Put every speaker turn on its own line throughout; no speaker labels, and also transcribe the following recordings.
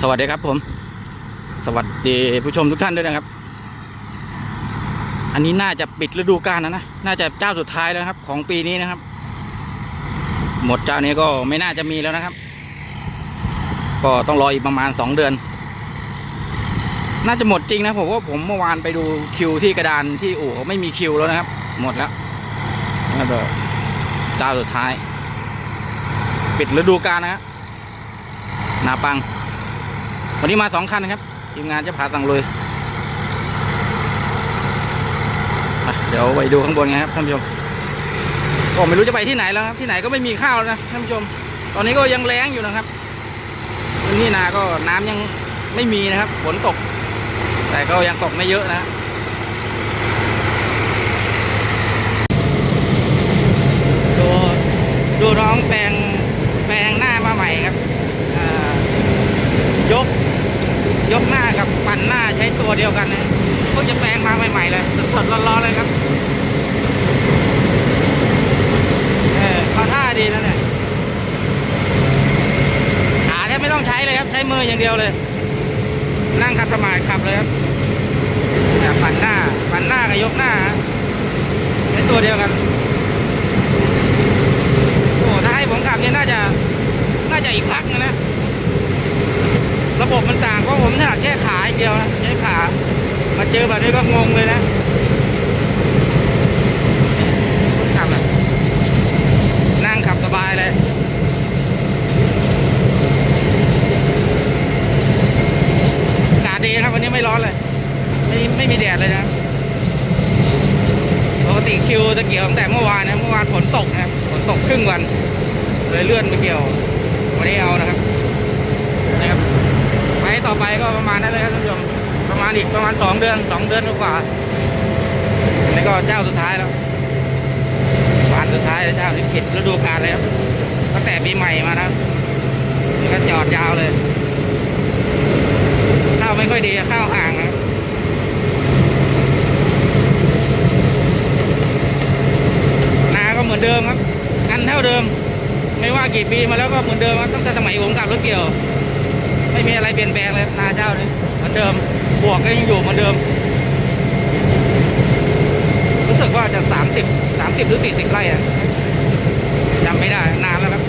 สวัสดีครับผม สวัสดีผู้ชมทุกท่านด้วยนะครับ อันนี้น่าจะปิดฤดูกาลนะนะน่าจะเจ้าสุดท้ายแล้วครับ ของปีนี้นะครับ หมดเจ้านี้ก็ไม่น่าจะมีแล้วนะครับ ก็ต้องรออีกประมาณสองเดือน น่าจะหมดจริงนะผมว่าผมเมื่อวานไปดูคิวที่กระดานที่อู่ไม่มีคิวแล้วนะครับ หมดแล้วแล้วเจ้าสุดท้าย ปิดฤดูกาลนะฮะนาปัง วันนี้มาสองคันนะครับทีมงานจะพาสั่งเลยเดี๋ยวไปดูข้างบนไงครับท่านผู้ชมก็ไม่รู้จะไปที่ไหนแล้วครับที่ไหนก็ไม่มีข้าวนะท่านผู้ชม ตอนนี้ก็ยังแล้งอยู่นะครับพื้นที่นาก็น้ำยังไม่มีนะครับฝนตก แต่ก็ยังตกไม่เยอะนะดูดูน้องแปลงแปลงหน้ามาใหม่ครับยก ยกหน้ากับปั่นหน้าใช้ตัวเดียวกันนะเพิ่งจะแปลงมาใหม่ๆเลยสดๆร้อนๆเลยครับเออเขาท่าดีนะเนี่ยขาแทบไม่ต้องใช้เลยครับ ใช้มืออย่างเดียวเลย นั่งขัดสมาธิขับเลยครับปั่นหน้าปั่นหน้ากับยกหน้าใช้ตัวเดียวกันโอ้ถ้าให้ผมขับเนี่ยน่าจะน่าจะอีกพักนึงนะ ระบบมันต่างเพราะผมถนัดแค่ขาอย่างเดียวนะใช้ขา มาเจอแบบนี้ก็งงเลยนะคนขับอะนั่งขับสบายเลย อากาศดีนะครับวันนี้ไม่ร้อนเลย ไม่ไม่มีแดดเลยนะปกติคิวจะเกี่ยวตั้งแต่เมื่อวานนะเมื่อวานฝนตกนะครับฝนตกครึ่งวัน เลยเลื่อนไปเกี่ยววันนี้เอานะครับนะครับ ไปต่อไปก็ประมาณนั้นเลยครับท่านผู้ชมประมาณอีกประมาณสองเดือนสองเดือนกว่าอันนี้ก็เจ้าสุดท้ายแล้ววันสุดท้ายแล้วเจ้าที่ปิดฤดูกาล เลยครับตั้งแต่ปีใหม่มานะครับนี่ก็จอดยาวเลยข้าวไม่ค่อยดีข้าวห่างนะครับนาก็เหมือนเดิมครับ อันเท่าเดิม ไม่ว่ากี่ปีมาแล้วก็เหมือนเดิมครับตั้งแต่สมัยผมขับรถเกี่ยว ไม่มีอะไรเปลี่ยนแปลงเลยนาเจ้านี่เหมือนเดิมบวกก็ยังอยู่เหมือนเดิมรู้สึกว่าจะสามสิบสามสิบหรือสี่สิบไร่อะจำไม่ได้นานแล้วครับ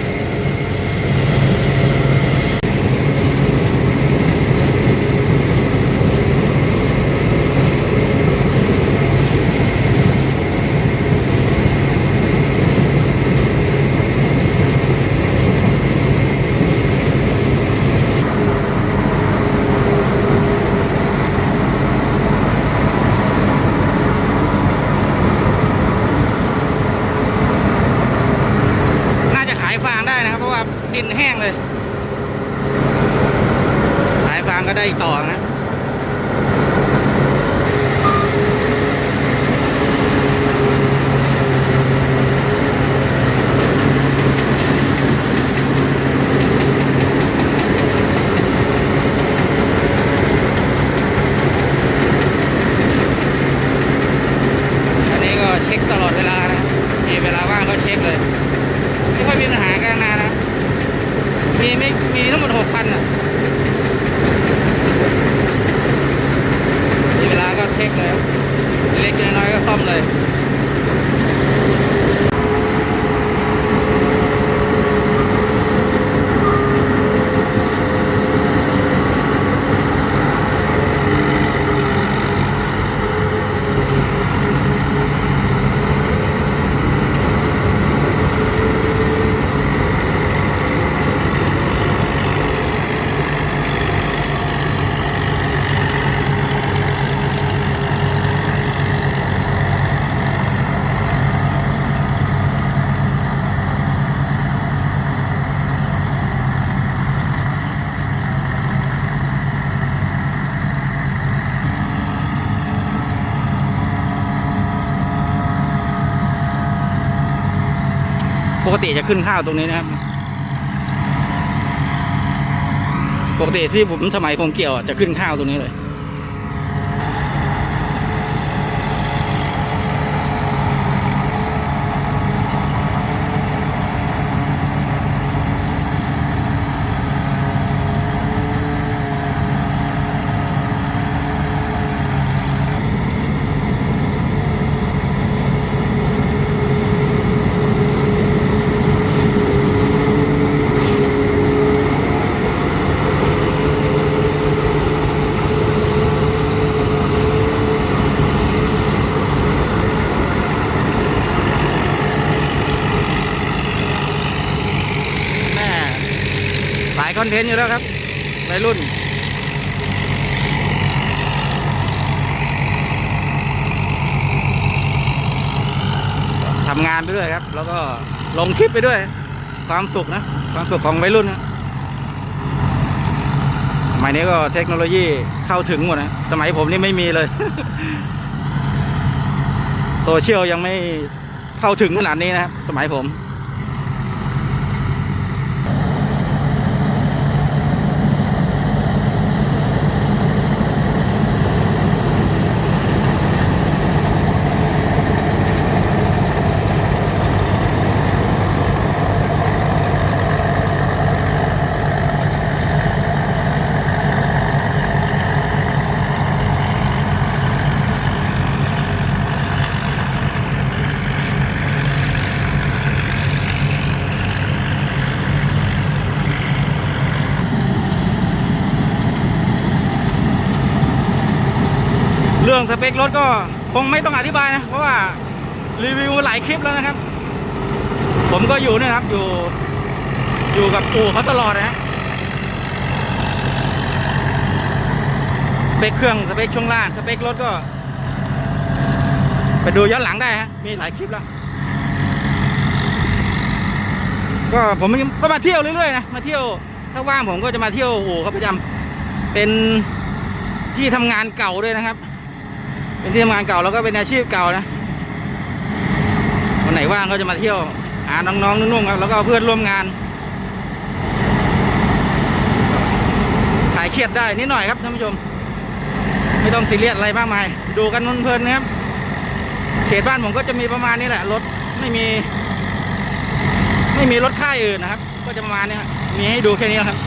น่าจะขายฟางได้นะครับ เพราะว่า ดินแห้งเลย สายฟางก็ได้อีกต่อนะ อันนี้ก็เช็คตลอดเวลานะมีเวลาว่างก็เช็คเลย ไม่ค่อยมีปัญหากันนานะ มีไม่มีทั้งหมดหกพันอะ มีเวลาก็เช็คเลยครับเล็กๆน้อยๆก็ซ่อมเลย ปกติจะขึ้นข้าวตรงนี้นะครับ ปกติที่ผมสมัยผมเกี่ยวจะขึ้นข้าวตรงนี้เลย คอนเทนต์อยู่แล้วครับวัยรุ่น ทำงานไปด้วยครับ แล้วก็ลงคลิปไปด้วย ความสุขนะ ความสุขของวัยรุ่นนะสมัยนี้ก็เทคโนโลยีเข้าถึงหมดนะ สมัยผมนี่ไม่มีเลย โซเชียลยังไม่เข้าถึงขนาดนี้นะครับ สมัยผม รื่องสเปครถก็คงไม่ต้องอธิบายนะ เพราะว่ารีวิวหลายคลิปแล้วนะครับ ผมก็อยู่เนยครับอยู่ อยู่กับอู่เขาตลอดนะฮะสเปคเครื่องสเปคช่วงล่างสเปครถก็ ไปดูย้อนหลังได้ฮะมีหลายคลิปแล้ว ก็ผมก็มาเที่ยวเรื่อยๆนะมาเที่ยวถ้าว่างผมก็จะมาเที่ยวโอู่เขาประจำเป็นที่ทำงานเก่าด้วยนะครับ เป็นที่ทำงานเก่าแล้วก็เป็นอาชีพเก่านะวันไหนว่างก็จะมาเที่ยวหาน้องๆนุ่งๆครับแล้วก็เพื่อนร่วมงานถ่ายเครียดได้นิดหน่อยครับท่านผู้ชม ไม่ต้องซีเรียสอะไรมากมาย ดูกันเพลินๆนะครับเขตบ้านผมก็จะมีประมาณนี้แหละรถไม่มี ไม่มีรถค่ายอื่นนะครับ ก็จะประมาณนี้มีให้ดูแค่นี้ครับ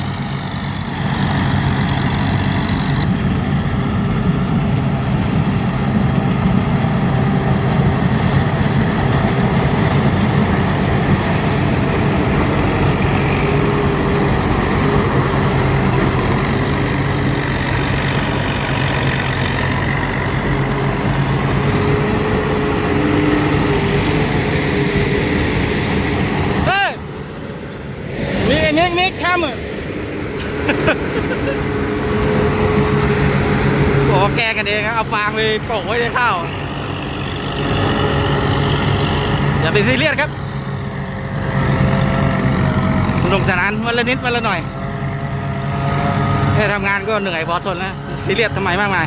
เฮ้ยมิกมิกมิกทำอะ โอ้แกล้งกันเองครับเอาฟางไป โปะไว้ในข้าว อย่าไปซีเรียสครับสนุกสนานวันละนิดวันละหน่อยแค่ทำงานก็เหนื่อยพอทนแล้วซีเรียสทำไมมากมาย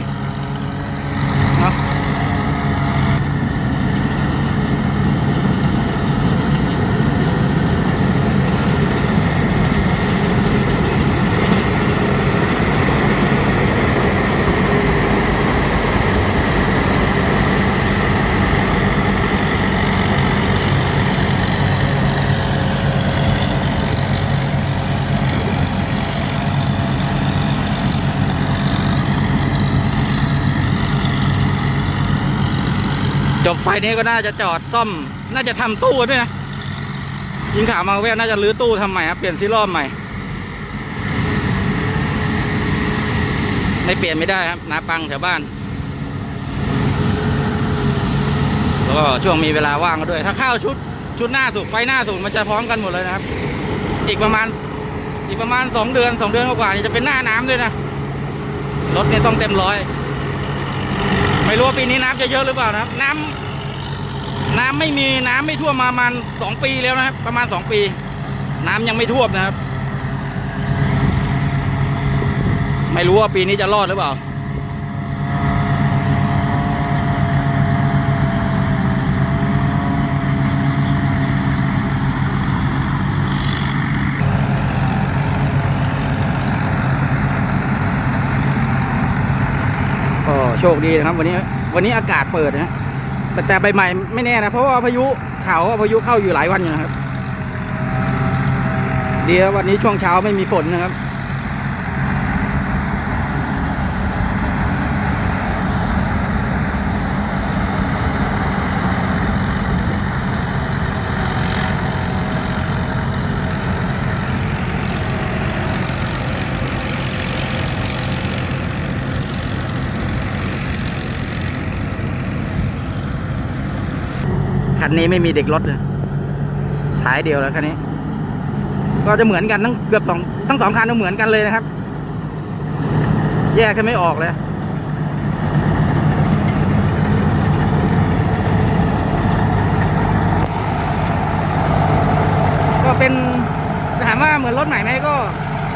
จบไฟนี้ก็น่าจะจอดซ่อม น่าจะทำตู้ด้วยนะยิงข่าวมาแววน่าจะรื้อตู้ทำใหม่ครับเปลี่ยนซีรอบใหม่ ไม่เปลี่ยนไม่ได้ครับนาปังแถวบ้าน แล้วก็ช่วงมีเวลาว่างก็ด้วย ถ้าเข้าชุดชุดหน้าสุดไฟหน้าสุดมันจะพร้อมกันหมดเลยนะครับ อีกประมาณอีกประมาณสองเดือนสองเดือนกว่าๆนี่จะเป็นหน้าน้ำด้วยนะรถเนี่ยต้องเต็มร้อย ไม่รู้ว่าปีนี้น้ำจะเยอะหรือเปล่านะครับ น้ำน้ำไม่มีน้ำไม่ท่วมมาประมาณสองปีแล้วนะครับ ประมาณสองปี น้ำยังไม่ท่วมนะครับ ไม่รู้ว่าปีนี้จะรอดหรือเปล่า ก็ โชคดีนะครับ วันนี้วันนี้อากาศเปิดนะแต่แต่ใบใหม่ไม่แน่นะเพราะว่าพายุเข่าวว่าพายุเข้าอยู่หลายวันอยู่นะครับ ดีแล้ววันนี้ช่วงเช้าไม่มีฝนนะครับ คันนี้ไม่มีเด็กรถเลยสายเดียวแล้วคันนี้ ก็จะเหมือนกันทั้งเกือบสองทั้งสองคันเหมือนกันเลยนะครับ แยกกันไม่ออกเลยก็เป็นถามว่าเหมือนรถใหม่ไหมก็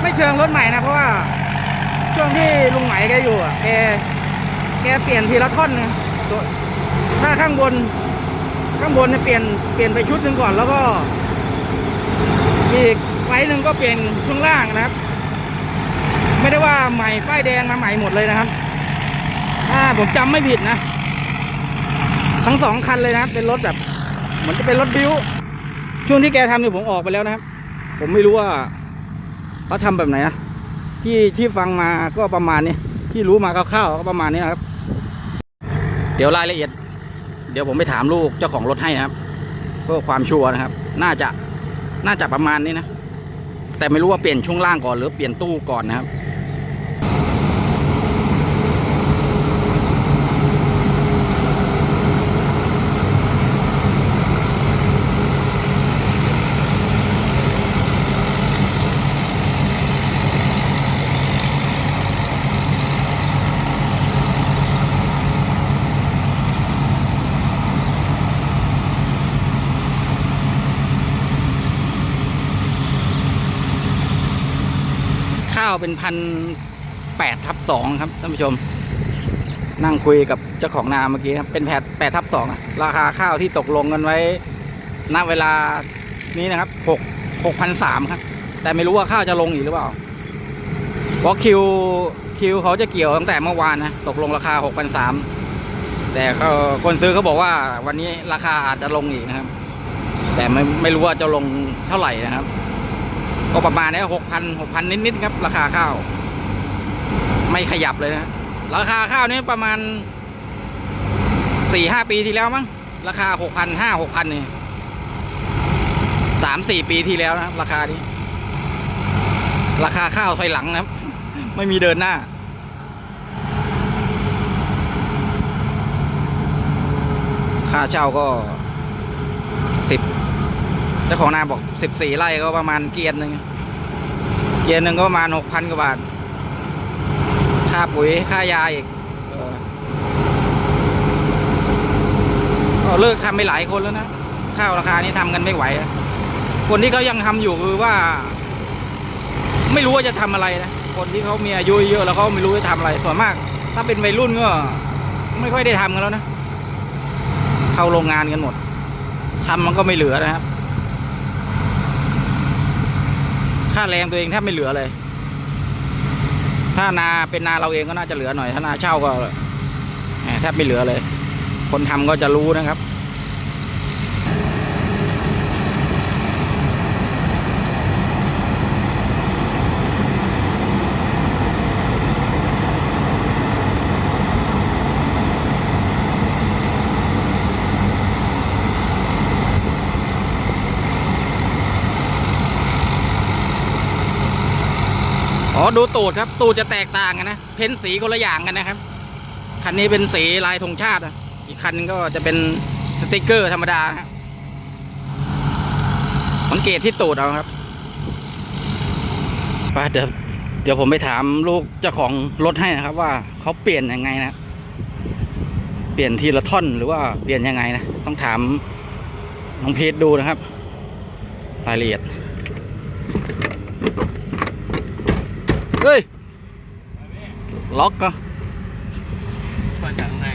ไม่เชิงรถใหม่นะเพราะว่า ช่วงที่ลุงไหมแกอยู่อะแกแกเปลี่ยนทีละท่อนนะตัวถ้าข้างบน ข้างบนเนี่ยเปลี่ยนเปลี่ยนไปชุดหนึ่งก่อนแล้วก็ อีกไฟล์หนึ่งก็เปลี่ยนช่วงล่างนะครับ ไม่ได้ว่าใหม่ป้ายแดงมาใหม่หมดเลยนะครับถ้าผมจำไม่ผิดนะ ทั้งสองคันเลยนะครับ เป็นรถแบบเหมือนจะเป็นรถบิ้ว ช่วงที่แกทำเนี่ยผมออกไปแล้วนะครับ ผมไม่รู้ว่าเขาทำแบบไหนนะที่ที่ฟังมาก็ประมาณนี้ที่รู้มาคร่าวๆก็ประมาณนี้นะครับ เดี๋ยวรายละเอียด เดี๋ยวผมไปถามลูกเจ้าของรถให้นะครับเพื่อความชัวร์นะครับ น่าจะน่าจะประมาณนี้นะ แต่ไม่รู้ว่าเปลี่ยนช่วงล่างก่อนหรือเปลี่ยนตู้ก่อนนะครับ เป็นพันแปดทับสองครับท่านผู้ชม นั่งคุยกับเจ้าของนาเมื่อกี้ครับเป็นแพดแปดทับสองราคาข้าวที่ตกลงกันไว้ณเวลานี้นะครับหกหกพันสามครับ แต่ไม่รู้ว่าข้าวจะลงอีกหรือเปล่าเพราะคิวคิวเขาจะเกี่ยวตั้งแต่เมื่อวานนะตกลงราคาหกพันสามแต่คนซื้อเขาบอกว่าวันนี้ราคาอาจจะลงอีกนะครับ แต่ไม่ไม่รู้ว่าจะลงเท่าไหร่นะครับ ก็ประมาณนี้หกพันหกพันนิดๆครับ ราคาข้าว ไม่ขยับเลยนะ ราคาข้าวนี้ประมาณสี่ห้าปีที่แล้วมั้งราคาหกพันห้าหกพันนี่สามสี่ปีที่แล้วนะครับ ราคานี้ ราคาข้าวถอยหลังนะครับ ไม่มีเดินหน้าค่าเช่าก็ จ้าของนาบอกสิบสี่ไร่ก็ประมาณเกียนหนึ่งเกียนหนึ่งก็ประมาณหกพันกว่าบาท ค่าปุ๋ย ค่ายาอีกเออก็เลิกทำไปหลายคนแล้วนะ ข้าวราคานี้ทำกันไม่ไหว คนที่เขายังทำอยู่คือว่า ไม่รู้ว่าจะทำอะไรนะ คนที่เขามีอายุเยอะแล้วเขาไม่รู้จะทำอะไร ส่วนมาก ถ้าเป็นวัยรุ่นก็ ไม่ค่อยได้ทำกันแล้วนะ เข้าโรงงานกันหมดทำมันก็ไม่เหลือนะครับ ค่าแรงตัวเองแทบไม่เหลือเลย ถ้านาเป็นนาเราเองก็น่าจะเหลือหน่อย ถ้านาเช่าก็แหมแทบไม่เหลือเลย คนทำก็จะรู้นะครับ อ๋อดูตูดครับ ตูดจะแตกต่างกันนะ เพ้นสีคนละอย่างกันนะครับ คันนี้เป็นสีลายธงชาติ อีกคันก็จะเป็นสติกเกอร์ธรรมดานะสังเกตที่ตูดเอาครับไปเดี๋ยวเดี๋ยวผมไปถามลูกเจ้าของรถให้นะครับ ว่าเขาเปลี่ยนยังไงนะ เปลี่ยนทีละท่อนหรือว่าเปลี่ยนยังไงนะ ต้องถามน้องเพีทดูนะครับ รายละเอียด เฮ้ย ล็อกก็
มาจากข้างใน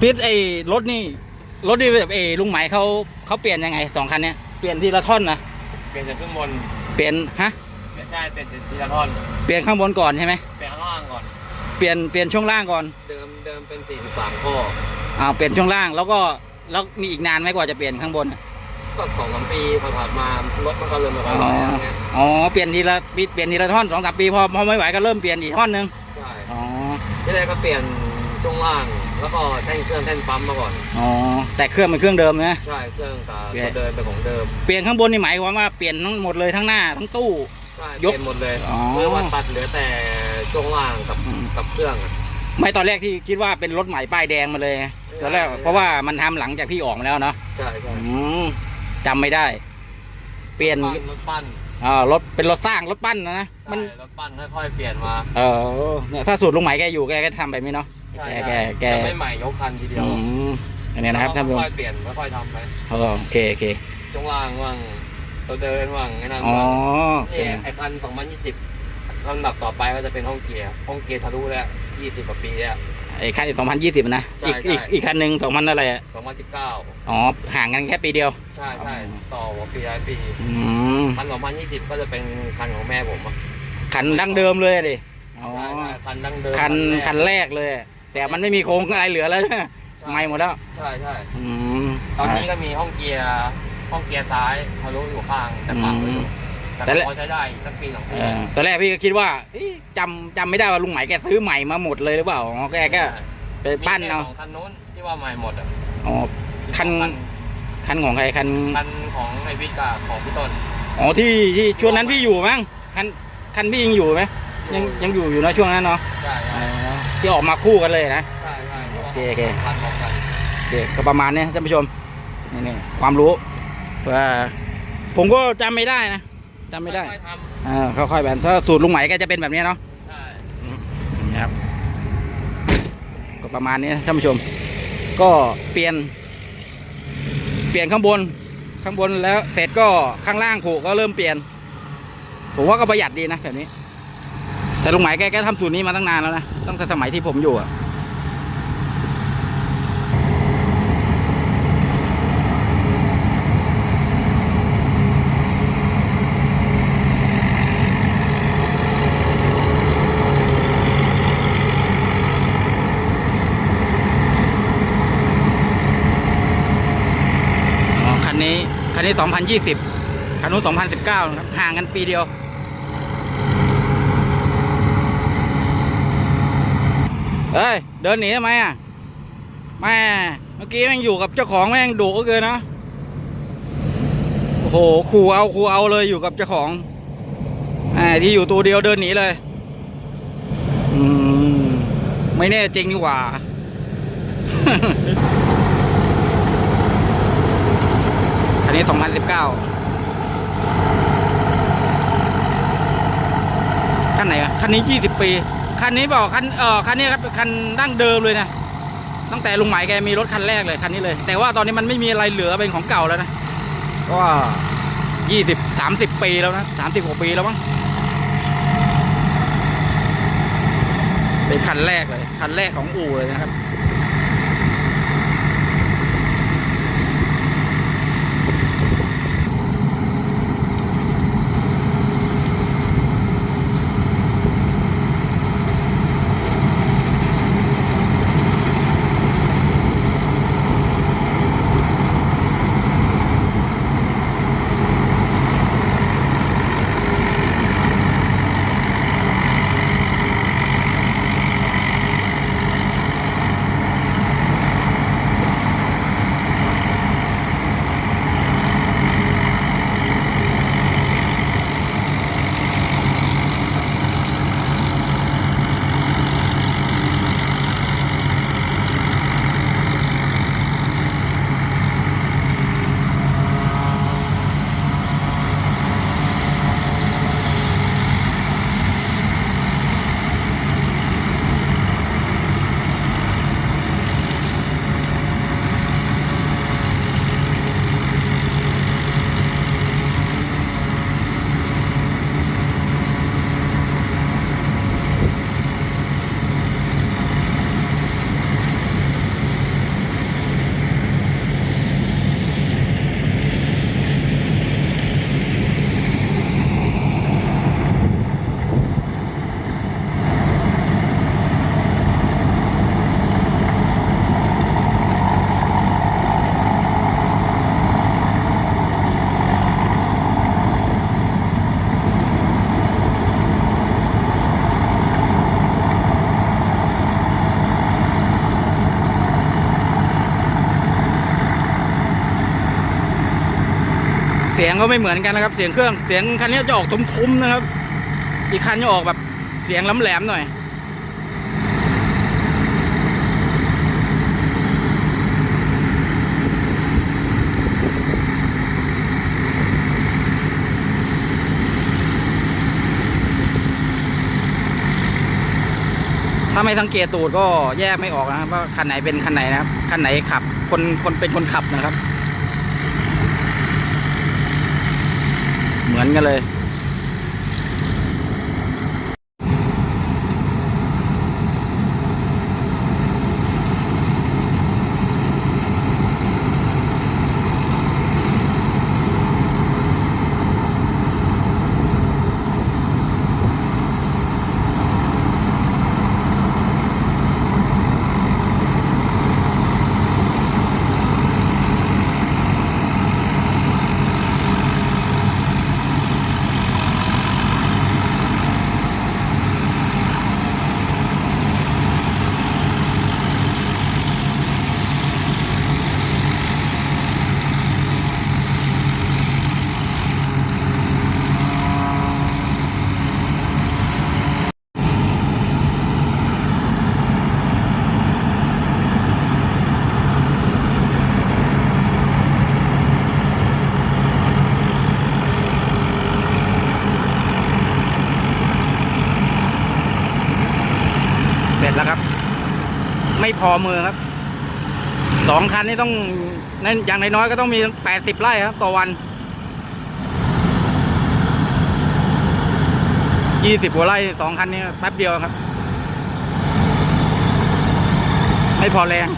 พีทไอ้รถนี่ รถนี่แบบเอลุงไหมเขาเขาเปลี่ยนยังไงสองคันเนี้ยเปลี่ยนทีละท่อนนะ
เปลี่ยนจากข้างบน
เปลี่ยนฮะ
ไม่ใช่เปลี่ยนจากทีละท่อน
เปลี่ยนข้างบนก่อนใช่ไหม
เปลี่ยนข้างล่างก่อน
เปลี่ยนเปลี่ยนช่วงล่างก่อน
เดิมเดิมเป็น43ข้อ
อ่าเปลี่ยนช่วงล่างแล้วก็แล้วมีอีกนานไหมกว่าจะเปลี่ยนข้างบนอะ
ก็สองสามปีพอถัดมารถมันก็เริ่มมา
อ๋
ร้
อ
อยๆไง
อ๋อเปลี่ยนทีละเปลี่ยนทีละท่อนสองสามปีพอพอไม่ไหวก็เริ่มเปลี่ยนอีกท่อนหนึง
ใช่
อ๋อ
ที่แรกก็เปลี่ยนช่วงล่าง แล้วก็แท่งเครื่องแท่นปั๊มมาก่อน
อ๋อแต่เครื่องเป็นเครื่องเดิมนะ
ใช่เครื่องตา
เปลี่ยน
ตัวเดิมเป็นของเดิม
เปลี่ยนข้างบนนี่หมายความว่าเปลี่ยนทั้งหมดเลยทั้งหน้าทั้งตู้
ใช่
ย
เป
ก
ลี่ยนหมดเลย
อ๋อ
เพื่อว่าตัดเหลือแต่ช่วงล่างกับ
อืม
กับเครื่องอะ
ไม่ตอนแรกที่คิดว่าเป็นรถใหม่ป้ายแดงมาเลยไงตอนแรก
ไม่ได้
เพราะว่ามันทำหลังจากพี่ออกมาแล้วเนาะ
ใช่ใช่
อืม จำไม่ได้ เปลี่ยน
รถปั้รถปั้น
อ่ารถเป็นรถสร้างรถปั้นนะนะ
ใช่
มัน
รถปั้นค่อยๆเปลี่ยนมา
เออเนี่ยถ้าสูตรลุงไหมแกอยู่แกก็ทำแบบนี้เนาะ
ใช่
แก
ใช่
แก
จะไม่ใหม่ยกคันทีเดียว
อืมอันนี้นะครับท่านผู้ชม
ค่อยๆเปลี่ยนค่อยๆทำไป
เออโอเคโอเค
ช่วงล่างว่างตัวเดินว่างไอ้นั่น
อ๋อ
ว่าง
โอเค
นี่ไอ้คัน 2020ลำดับต่อไปก็จะเป็นห้องเกียร์ห้องเกียร์ทะลุแล้ว 20กว่าปีแล้ว
ไอ้คันอีกสองพันยี่สิบนะ
ใช่
อีก
ใช่
อีกอีกคันหนึ่งสองพันอะไรอะ
2019
อ๋อ ห่างกันแค่ปีเดียว
ใช่ใช่ต่อหัวปีท้ายปี
อืม
คัน2020ก็จะเป็นคันของแม่ผมอะ
คันดั้งเดิมเลยอะดิอ๋อ
ใช่ใช่คันดั้งเดิม
คัน
แรก
คันแรกเลยแต่มันไม่มีโครงอะไรเหลือแล้ว
ใช่
ไม่หมดแล้ว
ใช่ใช่
อืม
ตอนนี้ก็มีห้องเกียร์ห้องเกียร์ซ้ายทะลุอยู่ข้างแต่ปังไว้อยู่ แต่
แต่ละ
พอใช้ได้อีกสักปีสองปี
เออตอนแรกพี่ก็คิดว่าเอ๊ะจำจำไม่ได้ว่าลุงไหมแกซื้อใหม่มาหมดเลยหรือเปล่าอ๋อแกก็ไปปั้น
มี
เอา
แค่สองคันนู้นที่ว่าใหม่หมดอะ
อ๋อคันคันของใครคัน
คันของไอวิกาของพี่ต้น
อ๋อที่ที่ช่วงนั้นพี่อยู่มั้งคันคันพี่ยังอยู่ไหมยังยังอยู่อยู่นะช่วงนั้นเนาะ
ใช่ใช่
อ๋อที่ออกมาคู่กันเลยนะ
ใช่ใช่
โอเคโอเค
คันของกัน
โอเคก็ประมาณเนี้ยท่านผู้ชมนี่นี่ความรู้ว่าผมก็จำไม่ได้นะ จำไม่ได้
ค่อยๆท
เออค่อยๆแบบถ้าสูตรลุงไหมแกจะเป็นแบบนี้เนาะำ
ใช่
นี่ครับก็ประมาณนี้ท่านผู้ชม ก็เปลี่ยน เปลี่ยนข้างบน ข้างบนแล้วเสร็จก็ข้างล่างผูกก็เริ่มเปลี่ยน ผมว่าก็ประหยัดดีนะแบบนี้ แต่ลุงไหมแกแกทำสูตรนี้มาตั้งนานแล้วนะตั้งแต่สมัยที่ผมอยู่อะ อ๋อคัน นี้คันนี้ 2020คันนู้น2019ครับห่างกันปีเดียวเฮ้ย เดินหนีทำไมอะแม่เมื่อกี้แม่งอยู่กับเจ้าของแม่งดุเหลือเกินนะ โอ้โหขู่เอาขู่เอาเลยอยู่กับเจ้าของแหมที่อยู่ตัวเดียวเดินหนีเลย อืม ไม่แน่จริงนี่หว่า คันนี้ 2019คันไหนอะคันนี้ 20 ปี คันนี้บอกคันเออคันนี้ครับคันดั้งเดิมเลยนะ ตั้งแต่ลุงหมายแกมีรถคันแรกเลยคันนี้เลย แต่ว่าตอนนี้มันไม่มีอะไรเหลือเป็นของเก่าแล้วนะ ก็20 30ปีแล้วนะ30กว่าปีแล้วมั้งเป็นคันแรกเลย คันแรกของอู่เลยนะครับ เสียงก็ไม่เหมือนกันนะครับ เสียงเครื่องเสียงคันนี้จะออกทุ้มๆนะครับ อีกคันจะออกแบบเสียงล้ำแหลมหน่อย ถ้าไม่สังเกตตูดก็แยกไม่ออกนะครับว่าคันไหนเป็นคันไหนนะครับ คันไหนขับ คนคนเป็นคนขับนะครับ เหมือนกันเลย ดแล้วครับ ไม่พอมือครับสองคันนี่ต้องนั่นอย่างน้อยๆก็ต้องมีแปดสิบไร่ครับต่อวันยี่สิบกว่าไร่สองคันนี้แป๊บเดียวครับ ไม่พอแรง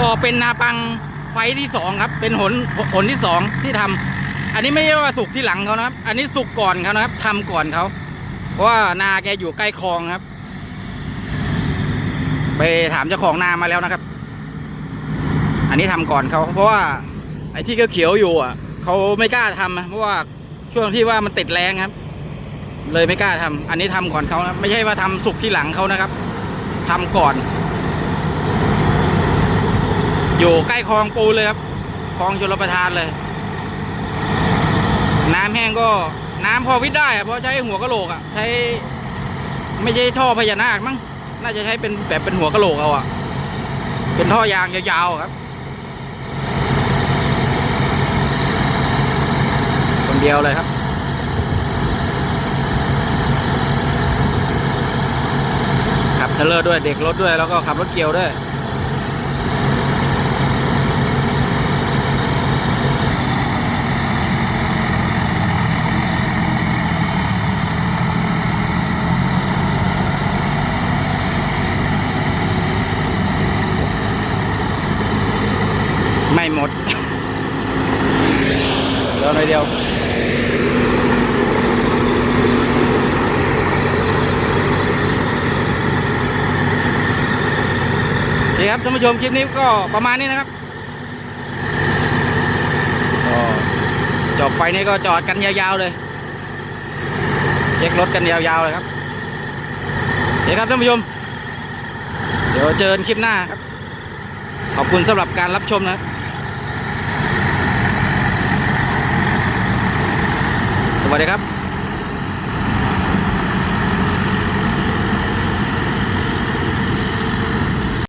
ก็ เป็นนาปังไฟที่สองครับ เป็นหนหนที่สองที่ทำอันนี้ไม่ใช่ว่าสุกที่หลังเขานะครับ อันนี้สุกก่อนเขานะครับทำก่อนเขาเพราะว่านาแกอยู่ใกล้คลองครับ ไปถามเจ้าของนามาแล้วนะครับ อันนี้ทำก่อนเขาเพราะว่า ไอ้ที่เขียวๆอยู่อะเขาไม่กล้าทำนะเพราะว่าช่วงที่ว่ามันติดแรงครับ เลยไม่กล้าทำอันนี้ทำก่อนเขานะไม่ใช่ว่าทำสุกที่หลังเขานะครับทำก่อน อยู่ใกล้คลองปูเลยครับคลองชลประทานเลย น้ำแห้งก็น้ำพอวิทย์ได้เพราะใช้หัวกะโหลกอะใช้ไม่ใช่ท่อพญานาคมั้งน่าจะใช้เป็นแบบเป็นหัวกะโหลกเอาอะ เป็นท่อยางยาวๆครับ คนเดียวเลยครับขับเทเลอร์ด้วยเด็กรถด้วยแล้วก็ขับรถเกียวด้วย ไม่หมด เหลือหน่อยเดียว ดี ครับท่านผู้ชมคลิปนี้ก็ประมาณนี้นะครับก็จบไฟนี้ก็จอดกันยาวๆเลย เช็ครถกันยาวๆเลยครับเดี๋ยวครับท่านผู้ชม เดี๋ยวเจอกันคลิปหน้าครับ ขอบคุณสำหรับการรับชมนะครับสวัสดีครับ